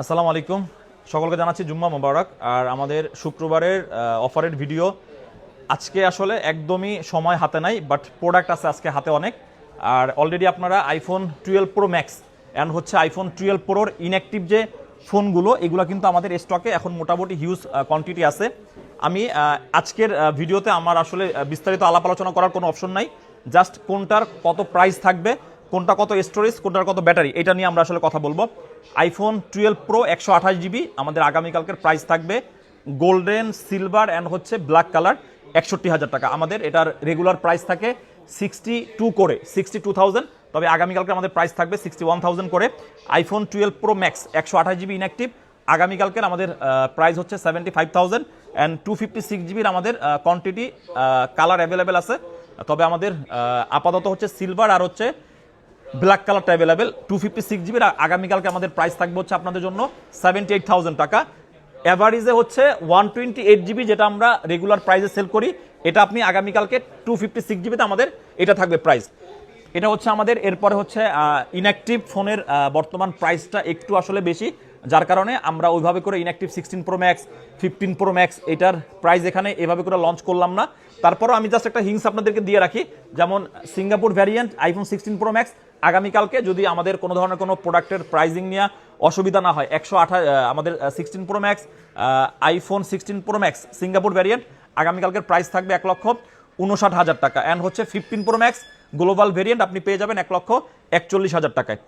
আসসালামু আলাইকুম। সকলকে জানাচ্ছি জুম্মা মোবারক। আর আমাদের শুক্রবারের অফারের ভিডিও আজকে আসলে একদমই সময় হাতে নাই বাট প্রোডাক্ট আছে আজকে হাতে অনেক। আর অলরেডি আপনারা iPhone twelve pro max and হচ্ছে আইফোন টুয়েলভ প্রোর ইনঅ্যাক্টিভ যে ফোনগুলো, এগুলো কিন্তু আমাদের স্টকে এখন মোটামুটি হিউজ কোয়ান্টিটি আছে। আমি আজকের ভিডিওতে আমার আসলে বিস্তারিত আলাপ আলোচনা করার কোনো অপশন নাই। জাস্ট কোনটার কত প্রাইস থাকবে, কোনটা কত স্টোরেজ কোনটার কত ব্যাটারি এটা নিয়ে আমরা আসলে কথা বলব। আইফোন টুয়েলভ প্রো একশো আঠাশ জিবি আমাদের আগামীকালকের প্রাইস থাকবে গোল্ডেন সিলভার অ্যান্ড হচ্ছে ব্ল্যাক কালার একষট্টি হাজার টাকা। আমাদের এটার রেগুলার প্রাইস থাকে সিক্সটি টু করে সিক্সটি টু থাউজেন্ড তবে আগামীকালকে আমাদের প্রাইস থাকবে সিক্সটি ওয়ান থাউজেন্ড করে। আইফোন টুয়েলভ প্রো ম্যাক্স একশো আঠাশ জিবি ইনঅ্যাক্টিভ আগামীকালকের আমাদের প্রাইস হচ্ছে seventy five thousand and two fifty six জিবির আমাদের কোয়ান্টিটি কালার অ্যাভেলেবেল আছে। তবে আমাদের আপাতত হচ্ছে সিলভার আর হচ্ছে ব্ল্যাক কালারটা অ্যাভেলেবেল টু ফিফটি সিক্স জিবির আগামীকালকে আমাদের প্রাইস থাকবে হচ্ছে আপনাদের জন্য সেভেন্টি এইট থাউজেন্ড টাকা। অ্যাভারেজে হচ্ছে ওয়ান টোয়েন্টি এইট জিবি যেটা আমরা রেগুলার প্রাইসে সেল করি, এটা আপনি আগামীকালকে টু ফিফটি সিক্স জিবিতে আমাদের এটা থাকবে প্রাইস এটা হচ্ছে আমাদের, এরপরে হচ্ছে ইনঅ্যাক্টিভ ফোনের বর্তমান প্রাইসটা একটু আসলে বেশি, যার কারণে আমরা ওইভাবে করে inactive sixteen pro max fifteen pro max এটার প্রাইস এখানে এভাবে করে লঞ্চ করলাম না। তারপরও আমি জাস্ট একটা হিংস আপনাদেরকে দিয়ে রাখি, যেমন Singapore variant iPhone sixteen pro max আগামীকালকে যদি আমাদের কোনো ধরনের কোনো প্রোডাক্টের প্রাইজিং নিয়ে অসুবিধা না হয়, একশো আঠা আমাদের sixteen pro max iPhone sixteen pro max Singapore variant আগামীকালকের প্রাইস থাকবে এক লক্ষ উনষাট হাজার টাকা। অ্যান্ড হচ্ছে fifteen pro max global variant আপনি পেয়ে যাবেন এক লক্ষ একচল্লিশ হাজার টাকায়।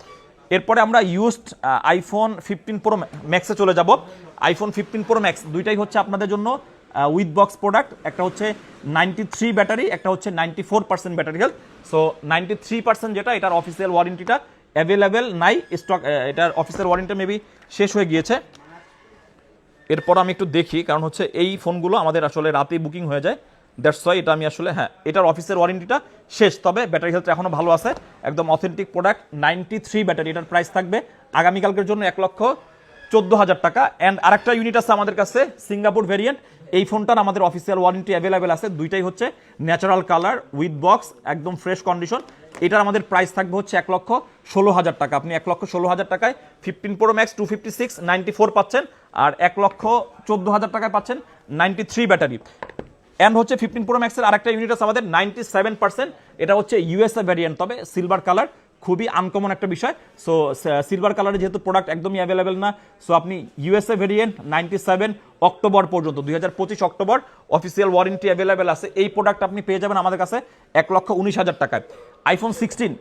এরপরে আমরা ইউজড আইফোন ফিফটিন প্রো ম্যাক্সে চলে যাব। আইফোন ফিফটিন প্রো ম্যাক্স দুইটাই হচ্ছে আপনাদের জন্য উইথ বক্স প্রোডাক্ট একটা হচ্ছে নাইনটি থ্রি ব্যাটারি একটা হচ্ছে ninety four percent battery health so ninety three percent যেটা, এটার অফিসিয়াল ওয়ারেন্টিটা অ্যাভেলেবেল নাই স্টক এটার অফিসিয়াল ওয়ারেন্টি মেবি শেষ হয়ে গিয়েছে। এরপর আমি একটু দেখি, কারণ হচ্ছে এই ফোনগুলো আমাদের আসলে রাতেই বুকিং হয়ে যায়। দ্যাটস ওয়াই এটা আমি আসলে হ্যাঁ এটার অফিসের ওয়ারেন্টিটা শেষ। তবে ব্যাটারি হেলথ এখনও ভালো আছে, একদম authentic product ninety three battery এটার প্রাইস থাকবে আগামীকালকের জন্য এক লক্ষ চোদ্দ হাজার টাকা। অ্যান্ড আরেকটা ইউনিট আছে আমাদের কাছে সিঙ্গাপুর ভেরিয়েন্ট এই ফোনটার আমাদের অফিসিয়াল ওয়ারেন্টি অ্যাভেলেবেল আছে। দুইটাই হচ্ছে ন্যাচারাল কালার উইথ বক্স একদম ফ্রেশ কন্ডিশন এটার আমাদের প্রাইস থাকবে হচ্ছে এক লক্ষ ষোলো হাজার টাকা। আপনি এক লক্ষ ষোলো হাজার টাকায় fifteen pro max two fifty six ninety four পাচ্ছেন। আর এক লক্ষ চোদ্দ হাজার টাকায় পাচ্ছেন নাইনটি থ্রি ব্যাটারি অ্যান্ড হচ্ছে ফিফটিন প্রো ম্যাক্সের আরেকটা ইউনিট আছে আমাদের নাইনটি সেভেন পার্সেন্ট এটা হচ্ছে ইউএসএ ভ্যারিয়েন্ট তবে সিলভার কালার খুবই আনকমন একটা বিষয়। সো সিলভার কালারে যেহেতু প্রোডাক্ট একদমই অ্যাভেলেবেল না সো আপনি USA variant ninety seven October পর্যন্ত, দুই হাজার পঁচিশ অক্টোবর অফিসিয়াল ওয়ারেন্টি অ্যাভেলেবেল আছে। এই প্রোডাক্ট আপনি পেয়ে যাবেন আমাদের কাছে এক লক্ষ উনিশ হাজার টাকায়। আইফোন সিক্সটিন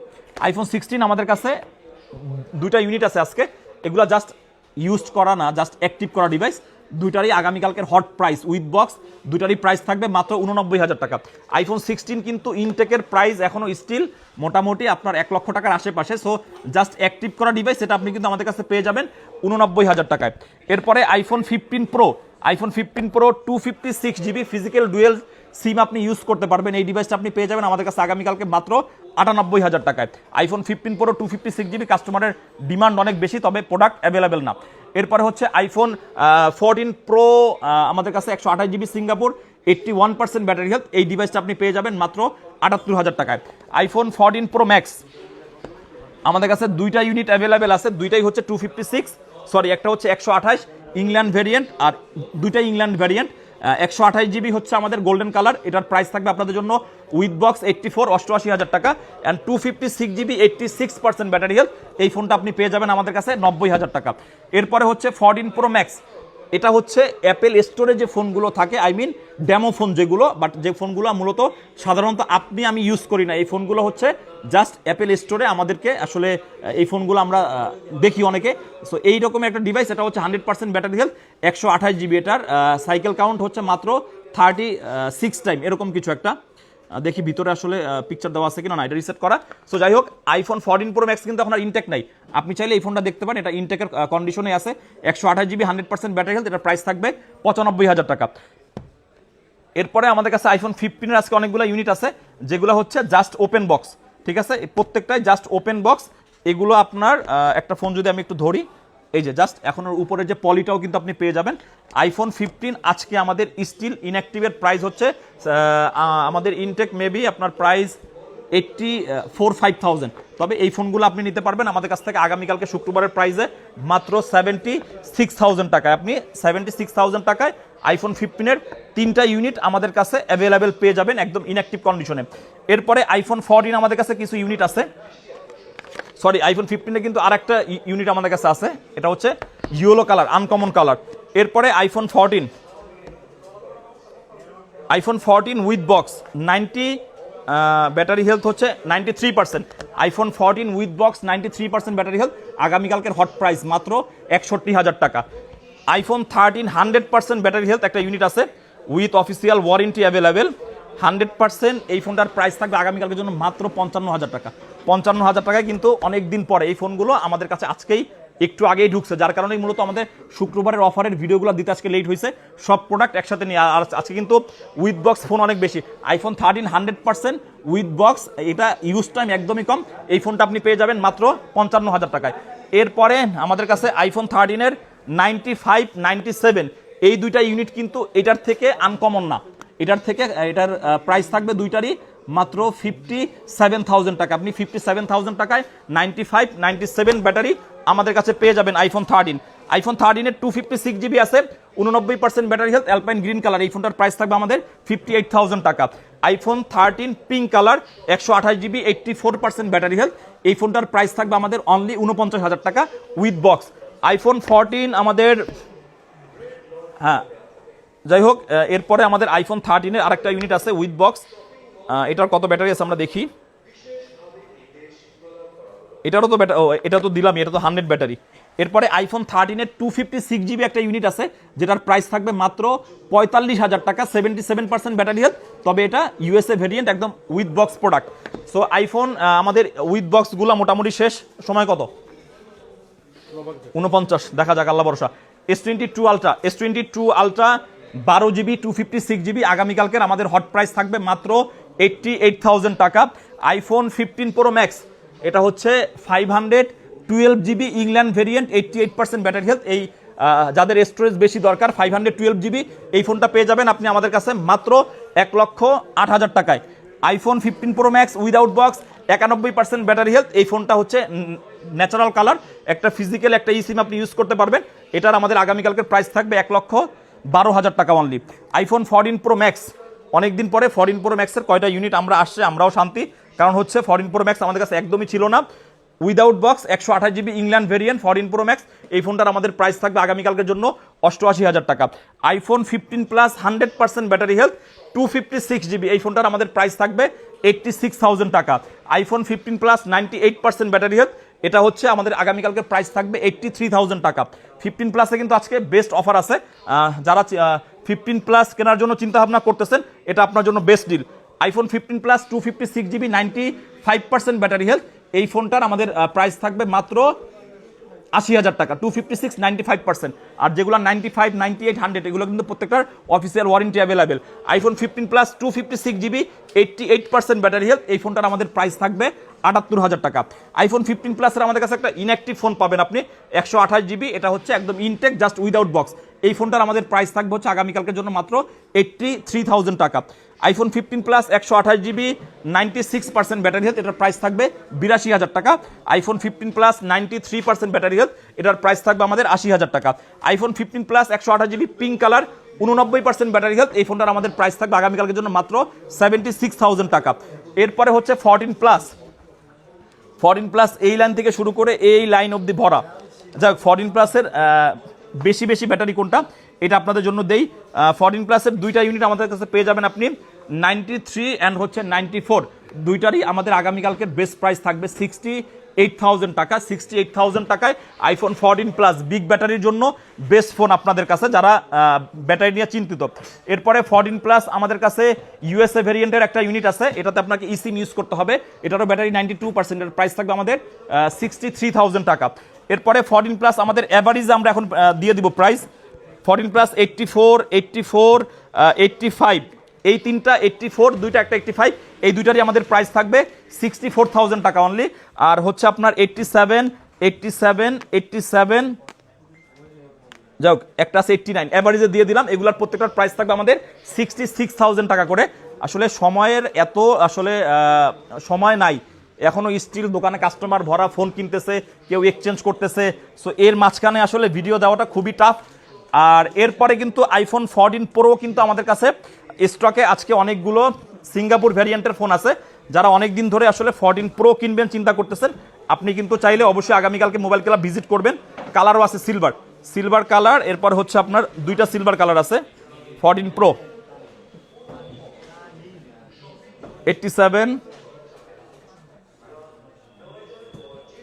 আইফোন সিক্সটিন আমাদের কাছে দুইটা ইউনিট আছে আজকে। এগুলো জাস্ট ইউজ করা না জাস্ট অ্যাক্টিভ করা ডিভাইস দুইটারই আগামীকালকের হট প্রাইস উইথ বক্স দুইটারই প্রাইস থাকবে মাত্র উননব্বই হাজার টাকা। আইফোন সিক্সটিন কিন্তু ইনটেকের প্রাইস এখনও স্টিল মোটামুটি আপনার এক লক্ষ টাকার আশেপাশে। সো জাস্ট অ্যাক্টিভ করা ডিভাইস সেটা আপনি কিন্তু আমাদের কাছে পেয়ে যাবেন উননব্বই হাজার টাকায়। এরপরে iPhone fifteen pro iPhone fifteen pro two fifty six GB physical dual SIM আপনি ইউজ করতে পারবেন, এই ডিভাইসটা আপনি পেয়ে যাবেন আমাদের কাছে আগামীকালকে মাত্র আটানব্বই হাজার টাকায়। IPhone fifteen pro two fifty six GB কাস্টমারের ডিমান্ড অনেক বেশি, তবে প্রোডাক্ট অ্যাভেলেবেল না। এরপরে হচ্ছে আইফোন ফোরটিন প্রো আমাদের কাছে একশো আঠাশ GB Singapore eighty one percent battery health এই ডিভাইসটা আপনি পেয়ে যাবেন মাত্র আটাত্তর হাজার টাকায়। আইফোন ফোরটিন প্রো ম্যাক্স আমাদের কাছে দুইটা ইউনিট অ্যাভেলেবেল আছে, দুইটাই হচ্ছে টু ফিফটি সিক্স সরি একটা হচ্ছে একশো আঠাশ ইংল্যান্ড ভেরিয়েন্ট আর দুইটাই ইংল্যান্ড ভেরিয়েন্ট একশো আঠাশ জিবি হচ্ছে আমাদের গোল্ডেন কালার এটার প্রাইস থাকবে আপনাদের জন্য উইথ বক্স এইট্টি ফোর অষ্টআশি হাজার টাকা। And two fifty six GB eighty six percent battery এই ফোনটা আপনি পেয়ে যাবেন আমাদের কাছে নব্বই হাজার টাকা। এরপরে হচ্ছে ফরটিন প্রো ম্যাক্স এটা হচ্ছে অ্যাপেল স্টোরে যে ফোনগুলো থাকে আই মিন ডেমো ফোন যেগুলো বাট যে ফোনগুলো মূলত সাধারণত আপনি আমি ইউজ করি না। এই ফোনগুলো হচ্ছে জাস্ট অ্যাপেল স্টোরে আমাদেরকে আসলে এই ফোনগুলো আমরা দেখি অনেকে। সো এই রকম একটা ডিভাইস এটা হচ্ছে হান্ড্রেড পার্সেন্ট ব্যাটারি হেলথ একশো আঠাশ জিবি এটার সাইকেল কাউন্ট হচ্ছে মাত্র থার্টি সিক্স টাইম এরকম কিছু একটা। দেখি ভিতরে আসলে পিকচার দেওয়া আছে কিনা, না, এটা রিসেট করা। সো যাই হোক আইফোন ফোরটিন প্রো ম্যাক্স কিন্তু এখন আর ইনটেক নাই। আপনি চাইলে এই ফোনটা দেখতে পারেন, এটা ইনটেকের কন্ডিশনে আছে। একশো আঠাশ GB hundred percent battery health এটার প্রাইস থাকবে পঁচানব্বই হাজার টাকা। এরপরে আমাদের কাছে আইফোন ফিফটিনের আজকে অনেকগুলো ইউনিট আছে, যেগুলো হচ্ছে জাস্ট ওপেন বক্স ঠিক আছে? প্রত্যেকটাই জাস্ট ওপেন বক্স এগুলো আপনার একটা ফোন যদি আমি একটু ধরি এই যে জাস্ট এখন ওর উপরে যে পলিটাও কিন্তু আপনি পেয়ে যাবেন। আইফোন ফিফটিন আজকে আমাদের স্টিল ইনঅ্যাক্টিভের প্রাইস হচ্ছে আমাদের ইনটেক মেবি আপনার price eighty four five thousand তবে এই ফোনগুলো আপনি নিতে পারবেন আমাদের কাছ থেকে আগামীকালকে শুক্রবারের প্রাইসে মাত্র সেভেন্টি সিক্স থাউজেন্ড টাকায়। আপনি সেভেন্টি সিক্স থাউজেন্ড টাকায় আইফোন ফিফটিনের তিনটা ইউনিট আমাদের কাছে অ্যাভেলেবেল পেয়ে যাবেন একদম ইনঅ্যাক্টিভ কন্ডিশনে এরপরে আইফোন ফোরটিন আমাদের কাছে কিছু ইউনিট আছে। সরি আইফোন ফিফটিনে কিন্তু আরেকটা ইউনিট আমাদের কাছে আছে। এটা হচ্ছে ইয়েলো কালার আনকমন কালার এরপরে iPhone fourteen iPhone fourteen with box ninety battery health হচ্ছে ninety three percent iPhone fourteen with box ninety three percent battery health আগামীকালকের হট প্রাইস মাত্র একষট্টি হাজার টাকা। IPhone thirteen hundred percent battery health একটা unit আছে with official warranty available hundred percent এই ফোনটার প্রাইস থাকবে আগামীকালকের জন্য মাত্র পঞ্চান্ন হাজার টাকা। পঞ্চান্ন হাজার টাকায় কিন্তু অনেক দিন পরে এই ফোনগুলো আমাদের কাছে আজকেই একটু আগেই ঢুকছে, যার কারণেই মূলত আমাদের শুক্রবারের অফারের ভিডিওগুলো দিতে আজকে লেট হয়েছে সব প্রোডাক্ট একসাথে নিয়ে আর আজকে কিন্তু উইথ বক্স ফোন অনেক বেশি। IPhone thirteen hundred percent with box এটা ইউজ টাইম একদমই কম। এই ফোনটা আপনি পেয়ে যাবেন মাত্র পঞ্চান্ন হাজার টাকায়। এরপরে আমাদের কাছে আইফোন থার্টিনের নাইনটি ফাইভ নাইনটি সেভেন এই দুইটা ইউনিট কিন্তু এটার থেকে আনকমন না। এটার থেকে, এটার প্রাইস থাকবে দুইটারই। মাত্র ফিফটি সেভেন থাউজেন্ড টাকা। আপনি ফিফটি সেভেন থাউজেন্ড টাকায় ninety five ninety seven battery আমাদের কাছে পেয়ে যাবেন আইফোন থার্টিন আইফোন থার্টিনের টু ফিফটি সিক্স জিবি আছে, উননব্বই percent battery health alpine green colour এই ফোনটার প্রাইস থাকবে আমাদের ফিফটি এইট থাউজেন্ড টাকা। আইফোন থার্টিন পিঙ্ক কালার একশো আঠাশ GB eighty four percent battery health এই ফোনটার প্রাইস থাকবে আমাদের অনলি উনপঞ্চাশ হাজার টাকা উইথ বক্স আইফোন ফোরটিন আমাদের হ্যাঁ যাই হোক এরপরে আমাদের আইফোন থার্টিনের আরেকটা ইউনিট আছে উইথ বক্স এটার কত ব্যাটারি আছে আমরা দেখি। এটারও তো ব্যাটারি ও, এটা তো দিলাম এটা তো হান্ড্রেড ব্যাটারি এরপরে আইফোন থার্টিনের টু ফিফটি সিক্স জিবি একটা ইউনিট আছে, যেটার প্রাইস থাকবে মাত্র পঁয়তাল্লিশ হাজার টাকা seventy seven percent battery health তবে এটা ইউএসএ ভেরিয়েন্ট একদম with box product so iPhone আমাদের উইথ বক্সগুলো মোটামুটি শেষ। সময় কত? উনপঞ্চাশ দেখা যাক, আল্লাহ ভরসা। S twenty two ultra S twenty two ultra বারো GB two fifty six GB আগামীকালকের আমাদের হট প্রাইস থাকবে মাত্র এইটটি এইট থাউজেন্ড টাকা। আইফোন ফিফটিন প্রো ম্যাক্স এটা হচ্ছে five hundred twelve GB England variant eighty eight percent battery health এই যাদের স্টোরেজ বেশি দরকার ফাইভ হান্ড্রেড টুয়েলভ জিবি এই ফোনটা পেয়ে যাবেন আপনি আমাদের কাছে মাত্র এক লক্ষ আট হাজার টাকায়। IPhone fifteen pro max without box একানব্বই পার্সেন্ট ব্যাটারি হেলথ এই ফোনটা হচ্ছে ন্যাচারাল কালার একটা ফিজিক্যাল একটা ই সিম আপনি ইউজ করতে পারবেন। এটার আমাদের আগামীকালকের প্রাইস থাকবে এক লক্ষ বারো হাজার টাকা only iPhone fourteen pro max অনেকদিন পরে ফরটিন প্রো ম্যাক্সের কয়টা ইউনিট আমরা আসছে, আমরাও শান্তি। কারণ হচ্ছে ফরটিন প্রো ম্যাক্স আমাদের কাছে একদমই ছিল না। উইদাউট বক্স একশো আঠাশ GB England variant fourteen pro max এই ফোনটার আমাদের প্রাইস থাকবে আগামীকালকের জন্য অষ্টআশি হাজার টাকা। IPhone fifteen plus hundred percent battery health two fifty six GB এই ফোনটার আমাদের প্রাইস থাকবে এইটটি সিক্স থাউজেন্ড টাকা। IPhone fifteen plus ninety eight percent battery health এটা হচ্ছে আমাদের আগামীকালকে প্রাইস থাকবে এইটটি থ্রি থাউজেন্ড টাকা ফিফটিন প্লাসে কিন্তু আজকে বেস্ট অফার আছে। যারা ফিফটিন প্লাস কেনার জন্য চিন্তা ভাবনা করতেছেন, এটা আপনার জন্য best deal iPhone fifteen plus two fifty six GB ninety five percent battery health এই ফোনটার আমাদের প্রাইস থাকবে মাত্র আশি হাজার টাকা two fifty six ninety five percent আর যেগুলো ninety five ninety eight hundred এগুলো কিন্তু প্রত্যেকটার official warranty available iPhone fifteen plus two fifty six GB eighty eight percent battery health এই ফোনটার আমাদের প্রাইস থাকবে আটাত্তর হাজার টাকা। আইফোন ফিফটিন প্লাসের আমাদের কাছে একটা ইনঅ্যাক্টিভ ফোন পাবেন আপনি, একশো আঠাশ জিবি এটা হচ্ছে একদম ইনটেক জাস্ট উইদাউট বক্স এই ফোনটার আমাদের প্রাইস থাকবে হচ্ছে আগামীকালকের জন্য মাত্র এইটটি থ্রি থাউজেন্ড টাকা। আইফোন ফিফটিন প্লাস একশো আঠাশ GB ninety six percent battery health এটার প্রাইস থাকবে বিরাশি হাজার টাকা। IPhone fifteen plus ninety three percent battery health এটার প্রাইস থাকবে আমাদের আশি হাজার টাকা। আইফোন ফিফটিন প্লাস একশো আঠাশ জিবি পিঙ্ক কালার উননব্বই পার্সেন্ট ব্যাটারি হেলথ এই ফোনটার আমাদের প্রাইস থাকবে আগামীকালকের জন্য মাত্র সেভেন্টি সিক্স থাউজেন্ড টাকা। এরপরে হচ্ছে ফরটিন প্লাস ফরিন প্লাস এই লাইন থেকে শুরু করে এই লাইন অবধি ভরা। যাক ফরটিন প্লাসের বেশি বেশি ব্যাটারি কোনটা? এটা আপনাদের জন্য দেই। ফরিন প্লাসের দুইটা ইউনিট আমাদের কাছে পেয়ে যাবেন আপনি। নাইনটি থ্রি অ্যান্ড হচ্ছে নাইনটি ফোর দুইটারই আমাদের আগামীকালকের বেস্ট প্রাইস থাকবে সিক্সটি এইট থাউজেন্ড টাকা। সিক্সটি এইট থাউজেন্ড টাকায় আইফোন ফোরটিন প্লাস বিগ ব্যাটারির জন্য বেস্ট ফোন আপনাদের কাছে, যারা ব্যাটারি নিয়ে চিন্তিত। এরপরে ফোরটিন প্লাস আমাদের কাছে ইউএসএ ভেরিয়েন্টের একটা ইউনিট আছে। এটাতে আপনাকে ইসিম ইউজ করতে হবে। এটারও ব্যাটারি নাইনটি টু পার্সেন্টের প্রাইস থাকবে আমাদের সিক্সটি থ্রি থাউজেন্ড টাকা। এরপরে ফোরটিন প্লাস আমাদের অ্যাভারেজ আমরা এখন দিয়ে দিব price fourteen plus eighty four eighty four eighty five এই তিনটা এইটটি ফোর দুইটা একটা এইটটি ফাইভ এই দুইটারই আমাদের প্রাইস থাকবে সিক্সটি ফোর থাউজেন্ড টাকা অনলি আর হচ্ছে আপনার eighty seven eighty seven eighty seven যাক একটা আছে এইটটি নাইন অ্যাভারেজে দিয়ে দিলাম, এগুলোর প্রত্যেকটার প্রাইস থাকবে আমাদের সিক্সটি সিক্স থাউজেন্ড টাকা করে। আসলে সময়ের এত, আসলে সময় নাই। এখনও স্টিল দোকানে কাস্টমার ভরা ফোন কিনতেছে, কেউ এক্সচেঞ্জ করতেছে। সো এর মাঝখানে আসলে ভিডিও দেওয়াটা খুবই টাফ আর এরপরে কিন্তু আইফোন ফোরটিন প্রো কিন্তু আমাদের কাছে স্টকে আজকে অনেকগুলো সিঙ্গাপুর ভ্যারিয়েন্টের ফোন আছে। যারা অনেক দিন ধরে আসলে ফোরটিন প্রো কিনবেন, চিন্তা করতেছেন, আপনি কিন্তু চাইলে অবশ্যই আগামীকালকে মোবাইল ক্লাব ভিজিট করবেন। কালারও আছে সিলভার সিলভার কালার এরপর হচ্ছে আপনার দুইটা সিলভার কালার আছে fourteen pro eighty seven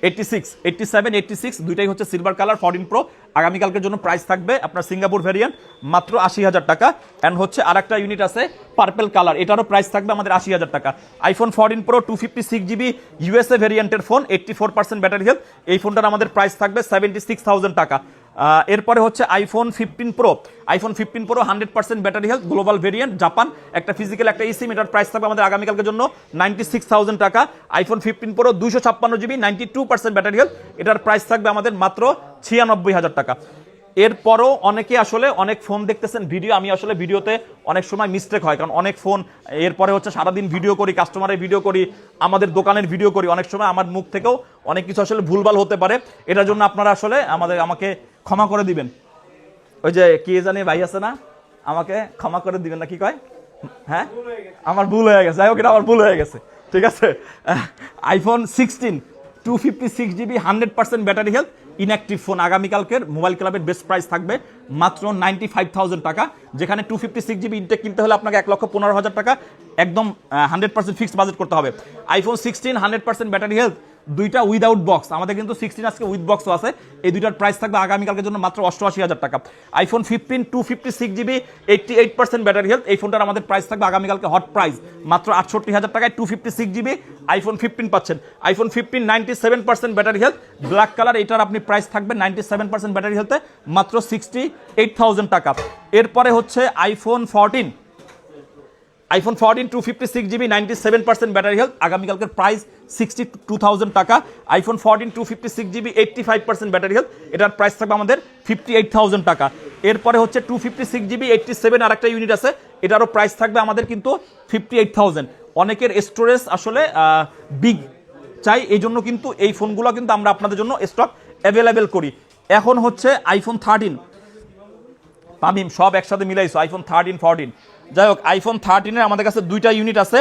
eighty six eighty seven eighty six দুইটাই হচ্ছে সিলভার কালার ফরিন প্রো আগামীকালকের জন্য প্রাইস থাকবে আপনার সিঙ্গাপুর ভ্যারিয়েন্ট মাত্র আশি হাজার টাকা। অ্যান্ড হচ্ছে আর একটা ইউনিট আছে পার্পেল কালার এটারও প্রাইস থাকবে আমাদের আশি হাজার টাকা। IPhone fourteen pro two fifty six GB USA ভ্যারিয়েন্টের phone eighty four percent battery health এই ফোনটার আমাদের প্রাইস থাকবে সেভেন্টি সিক্স থাউজেন্ড টাকা। এরপরে হচ্ছে iPhone fifteen pro iPhone fifteen pro hundred percent battery health global variant Japan একটা physical একটা eSIM এটার প্রাইস থাকবে আমাদের আগামীকালকের জন্য নাইনটি সিক্স থাউজেন্ড টাকা। আইফোন ফিফটিন প্রো দুইশো ছাপ্পান্ন GB ninety two percent battery health এটার প্রাইস থাকবে আমাদের মাত্র ছিয়ানব্বই হাজার টাকা। এরপরও অনেকে আসলে অনেক ফোন দেখতেছেন ভিডিও আমি আসলে ভিডিওতে অনেক সময় মিস্টেক হয়, কারণ অনেক ফোন এরপরে হচ্ছে সারাদিন ভিডিও করি কাস্টমারের ভিডিও করি, আমাদের দোকানের ভিডিও করি, অনেক সময় আমার মুখ থেকেও অনেক কিছু আসলে ভুলভাল হতে পারে। এটার জন্য আপনারা আসলে আমাদের, আমাকে ক্ষমা করে দিবেন। ওই যে কে জানে ভাই আছে না, আমাকে ক্ষমা করে দিবেন না, কি কয়? হ্যাঁ? আমার ভুল হয়ে গেছে। যাই হোক আমার ভুল হয়ে গেছে। ঠিক আছে? IPhone sixteen two fifty six GB hundred percent battery health inactive phone আগামীকালকের মোবাইল ক্লাবের বেস্ট প্রাইস থাকবে মাত্র নাইনটি ফাইভ থাউজেন্ড টাকা, যেখানে two fifty six GB intact কিনতে হলে আপনাকে এক লক্ষ পনেরো হাজার টাকা একদম হান্ড্রেড পার্সেন্ট ফিক্সড বাজেট করতে হবে। IPhone sixteen hundred percent battery health দুইটা উইদাউট বক্স আমাদের কিন্তু সিক্সটিন আজকে উইথ বক্সও আছে। এই দুইটার প্রাইস থাকবে আগামীকালকের জন্য মাত্র অষ্টআশি হাজার টাকা। IPhone fifteen two fifty six GB eighty eight percent battery health এই ফোনটার আমাদের প্রাইস থাকবে আগামীকালকে হট প্রাইস মাত্র আটষট্টি হাজার টাকায় two fifty six GB iPhone fifteen পাচ্ছেন। IPhone fifteen ninety seven percent battery health black colour এটার আপনি প্রাইস থাকবে নাইনটি সেভেন পার্সেন্ট ব্যাটারি হেলথে মাত্র সিক্সটি এইট থাউজেন্ড টাকা। এরপরে হচ্ছে iPhone fourteen iPhone fourteen two fifty six GB ninety seven percent battery health আগামীকালকের প্রাইস সিক্সটি টু থাউজেন্ড টাকা। IPhone fourteen two fifty six GB eighty five percent battery health এটার price থাকবে আমাদের fifty eight thousand টাকা। এরপরে হচ্ছে two fifty six GB eighty seven আর একটা unit আছে, এটারও প্রাইস থাকবে আমাদের কিন্তু ফিফটি এইট থাউজেন্ড অনেকের স্টোরেজ আসলে বিগ চাই, এই জন্য কিন্তু এই ফোনগুলো কিন্তু আমরা আপনাদের জন্য স্টক অ্যাভেলেবেল করি। এখন হচ্ছে আইফোন থার্টিন তামিম, সব একসাথে মিলাইছো আইফোন থার্টিন ফোরটিন যাই হোক আইফোন থার্টিনের আমাদের কাছে দুইটা ইউনিট আছে,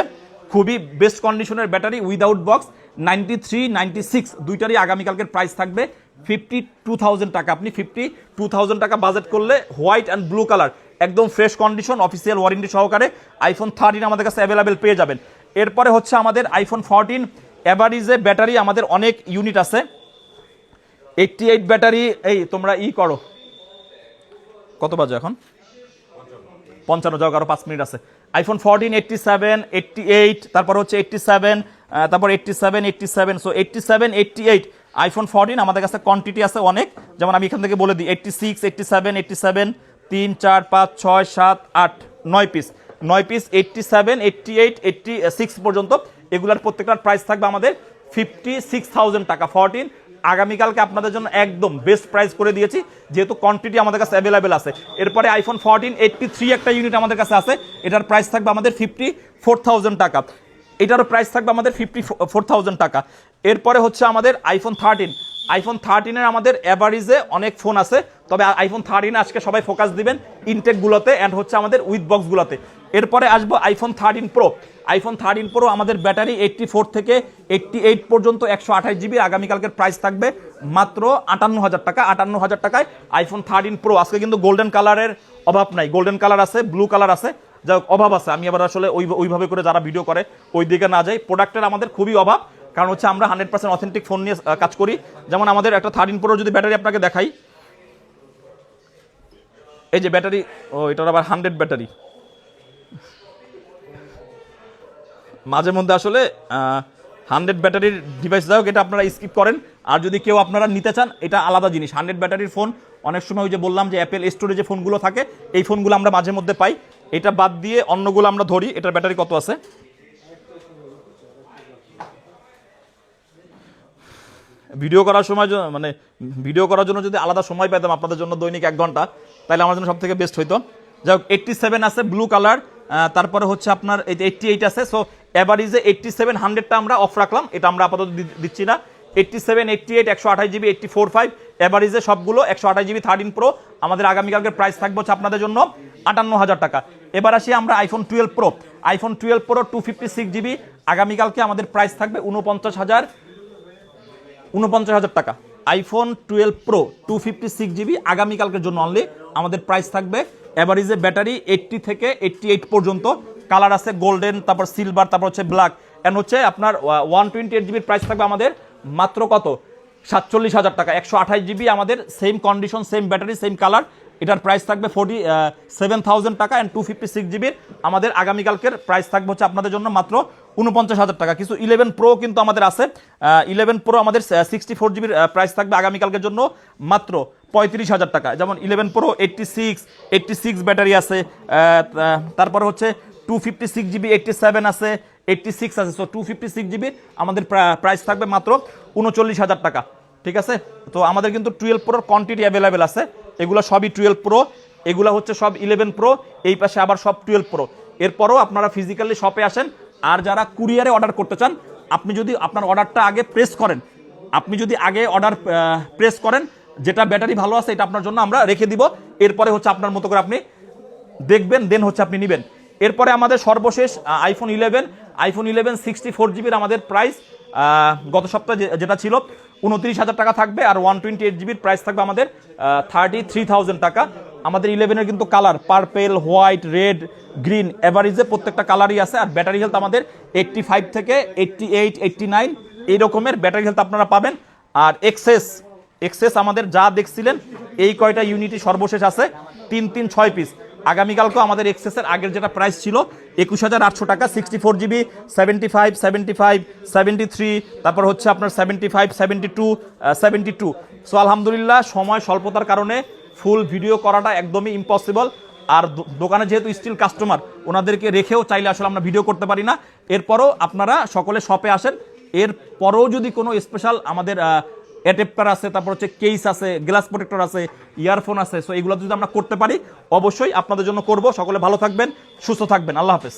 খুবই বেস্ট কন্ডিশনের battery without box ninety three ninety six দুইটারই আগামীকালকের প্রাইস থাকবে ফিফটি টু থাউজেন্ড টাকা। আপনি ফিফটি টু থাউজেন্ড টাকা বাজেট করলে হোয়াইট অ্যান্ড ব্লু কালার একদম ফ্রেশ কন্ডিশন অফিসিয়াল ওয়ারেন্টি সহকারে আইফোন থার্টিন আমাদের কাছে অ্যাভেলেবেল পেয়ে যাবেন। এরপরে হচ্ছে আমাদের আইফোন ফোরটিন অ্যাভারেজে ব্যাটারি আমাদের অনেক ইউনিট আছে। এইটটি এইট ব্যাটারি এই তোমরা ই করো কত বাজে এখন? পঞ্চান্ন, যাও, আরও পাঁচ মিনিট আছে। IPhone fourteen eighty seven eighty eight তারপর হচ্ছে এইটটি সেভেন তারপর eighty seven eighty seven so eighty seven eighty eight iPhone fourteen আমাদের কাছে কোয়ান্টিটি আছে অনেক। যেমন আমি এখান থেকে বলে দিই eighty six eighty seven eighty seven তিন, চার, পাঁচ, ছয়, সাত, আট, নয় পিস নয় piece eighty seven eighty eight eighty six পর্যন্ত এগুলার প্রত্যেকটার প্রাইস থাকবে আমাদের ফিফটি সিক্স থাউজেন্ড টাকা ফোরটিন আগামীকালকে আপনাদের জন্য একদম বেস্ট প্রাইস করে দিয়েছি। যেহেতু কোয়ান্টিটি আমাদের কাছে অ্যাভেলেবেল আছে। এরপরে আইফোন ফোরটিন এইটটি থ্রি একটা ইউনিট আমাদের কাছে আছে। এটার প্রাইস থাকবে আমাদের ফিফটি ফোর থাউজেন্ড টাকা। এটারও প্রাইস থাকবে আমাদের ফিফটি ফোর থাউজেন্ড টাকা। এরপরে হচ্ছে আমাদের আইফোন থার্টিন আইফোন থার্টিনের আমাদের অ্যাভারেজে অনেক ফোন আছে। তবে আইফোন থার্টিনে আজকে সবাই ফোকাস দিবেন ইনটেকগুলোতে অ্যান্ড হচ্ছে আমাদের উইথ বক্সগুলোতে এরপরে আসব iPhone thirteen pro iPhone thirteen pro আমাদের ব্যাটারি এইটটি ফোর থেকে এইটটি এইট পর্যন্ত একশো আঠাশ জিবি আগামীকালকের প্রাইস থাকবে মাত্র আটান্ন হাজার টাকা। আটান্ন হাজার টাকায় আইফোন থার্টিন প্রো আজকে কিন্তু গোল্ডেন কালারের অভাব নাই। গোল্ডেন কালার আছে ব্লু কালার আছে। যা অভাব আছে। আমি আবার আসলে ওই ওইভাবে করে যারা ভিডিও করে, ওই দিকে না যাই। প্রোডাক্টের আমাদের খুবই অভাব। কারণ হচ্ছে আমরা হান্ড্রেড পার্সেন্ট অথেন্টিক ফোন নিয়ে কাজ করি। যেমন আমাদের একটা থার্টিন প্রো যদি ব্যাটারি আপনাকে দেখাই। এই যে ব্যাটারি, ও, এটার আবার হান্ড্রেড ব্যাটারি। মাঝে মধ্যে আসলে হান্ড্রেড ব্যাটারির ডিভাইস যাই হোক, এটা আপনারা স্কিপ করেন। আর যদি কেউ আপনারা নিতে চান, এটা আলাদা জিনিস। হান্ড্রেড ব্যাটারির ফোন অনেক সময় ওই যে বললাম যে অ্যাপেল স্টোরে যে ফোনগুলো থাকে, এই ফোনগুলো আমরা মাঝে মধ্যে পাই। এটা বাদ দিয়ে অন্যগুলো আমরা ধরি। এটার ব্যাটারি কত আছে? ভিডিও করার সময় মানে ভিডিও করার জন্য যদি আলাদা সময় পেতাম আপনাদের জন্য দৈনিক এক ঘণ্টা। তাহলে আমার জন্য সব থেকে বেস্ট হইতো। যাই হোক এইটটি সেভেন আছে ব্লু কালার তারপরে হচ্ছে আপনার এই এইটটি এইট আছে। সো অ্যাভারেজে এইটটি সেভেন হান্ড্রেডটা আমরা অফ রাখলাম। এটা আমরা আপাতত দিচ্ছি না। এইটটি সেভেন এইটটি এইট একশো আঠাশ জিবি এইটটি ফোর ফাইভ অ্যাভারেজে সবগুলো একশো আঠাশ জিবি থার্টিন প্রো আমাদের আগামীকালকের প্রাইস থাকবে হচ্ছে আপনাদের জন্য আটান্ন হাজার টাকা। এবার আসি আমরা iPhone twelve pro iPhone twelve pro two fifty six GB আগামীকালকে আমাদের প্রাইস থাকবে উনপঞ্চাশ হাজার। উনপঞ্চাশ হাজার টাকা। IPhone twelve pro two fifty six GB আগামীকালকের জন্য অনলি আমাদের প্রাইস থাকবে। অ্যাভারেজে ব্যাটারি এইটটি থেকে এইটটি এইট পর্যন্ত। কালার আছে গোল্ডেন, তারপর সিলভার, তারপর হচ্ছে ব্ল্যাক। অ্যান্ড হচ্ছে আপনার ওয়ান টোয়েন্টি এইট জিবির প্রাইস থাকবে আমাদের মাত্র কত? সাতচল্লিশ হাজার টাকা। একশো আঠাশ জিবি আমাদের same condition same battery same colour এটার প্রাইস থাকবে ফোর্টি সেভেন থাউজেন্ড টাকা অ্যান্ড টু ফিফটি সিক্স জিবির আমাদের আগামীকালকের প্রাইস থাকবে হচ্ছে আপনাদের জন্য মাত্র উনপঞ্চাশ হাজার টাকা। কিছু ইলেভেন প্রো কিন্তু আমাদের আছে। ইলেভেন প্রো আমাদের সিক্সটি ফোর জিবির প্রাইস থাকবে আগামীকালকের জন্য মাত্র পঁয়ত্রিশ হাজার টাকা। যেমন eleven pro eighty six eighty six battery আছে তারপরে হচ্ছে two fifty six GB eighty seven আছে এইটটি সিক্স আছে so two fifty six GB আমাদের প্রাইস থাকবে মাত্র উনচল্লিশ হাজার টাকা, ঠিক আছে? তো আমাদের কিন্তু টুয়েলভ প্রোর কোয়ান্টিটি অ্যাভেলেবেল আছে, এগুলো সবই টুয়েলভ প্রো এগুলো হচ্ছে সব ইলেভেন প্রো এই পাশে আবার সব টুয়েলভ প্রো এরপরও আপনারা ফিজিক্যালি শপে আসেন, আর যারা কুরিয়ারে অর্ডার করতে চান, আপনি যদি আপনার অর্ডারটা আগে প্রেস করেন, আপনি যদি আগে অর্ডার প্রেস করেন, যেটা ব্যাটারি ভালো আছে, এটা আপনার জন্য আমরা রেখে দিব, এরপরে হচ্ছে আপনার মতো করে আপনি দেখবেন দেন হচ্ছে আপনি নেবেন। এরপরে আমাদের সর্বশেষ iPhone eleven iPhone eleven sixty four জিবির আমাদের প্রাইস গত সপ্তাহে যেটা ছিল, উনত্রিশ হাজার টাকা থাকবে আর ওয়ান টোয়েন্টি এইট জিবির প্রাইস থাকবে আমাদের থার্টি থ্রি থাউজেন্ড টাকা। আমাদের ইলেভেনের কিন্তু colour purple white red green এভারেজে প্রত্যেকটা কালারই আছে আর ব্যাটারি হেলথ আমাদের এইটটি ফাইভ থেকে এইটটি এইট এইটটি নাইন এই রকমের ব্যাটারি হেলথ আপনারা পাবেন। আর এক্সেস এক্সেস আমাদের যা দেখছিলেন, এই কয়টা ইউনিটি সর্বশেষ আছে, তিন তিন, ছয় পিস আগামীকালকেও আমাদের এক্সেসের আগের যেটা প্রাইস ছিল, একুশ হাজার আটশো টাকা sixty four GB seventy five seventy five seventy three তারপর হচ্ছে আপনার seventy five seventy two seventy two so আলহামদুলিল্লাহ, সময় স্বল্পতার কারণে ফুল ভিডিও করাটা একদমই ইম্পসিবল আর দোকানে যেহেতু স্টিল কাস্টমার ওনাদেরকে রেখেও চাইলে আসলে আমরা ভিডিও করতে পারি না। এরপরও আপনারা সকলে শপে আসেন। এরপরও যদি কোনো স্পেশাল আমাদের অ্যাডেপ্টার আছে, তারপর হচ্ছে কেস আছে গ্লাস প্রোটেক্টর আছে ইয়ারফোন আছে সো এগুলো যদি আমরা করতে পারি, অবশ্যই আপনাদের জন্য করব। সকলে ভালো থাকবেন, সুস্থ থাকবেন। আল্লাহ হাফেজ।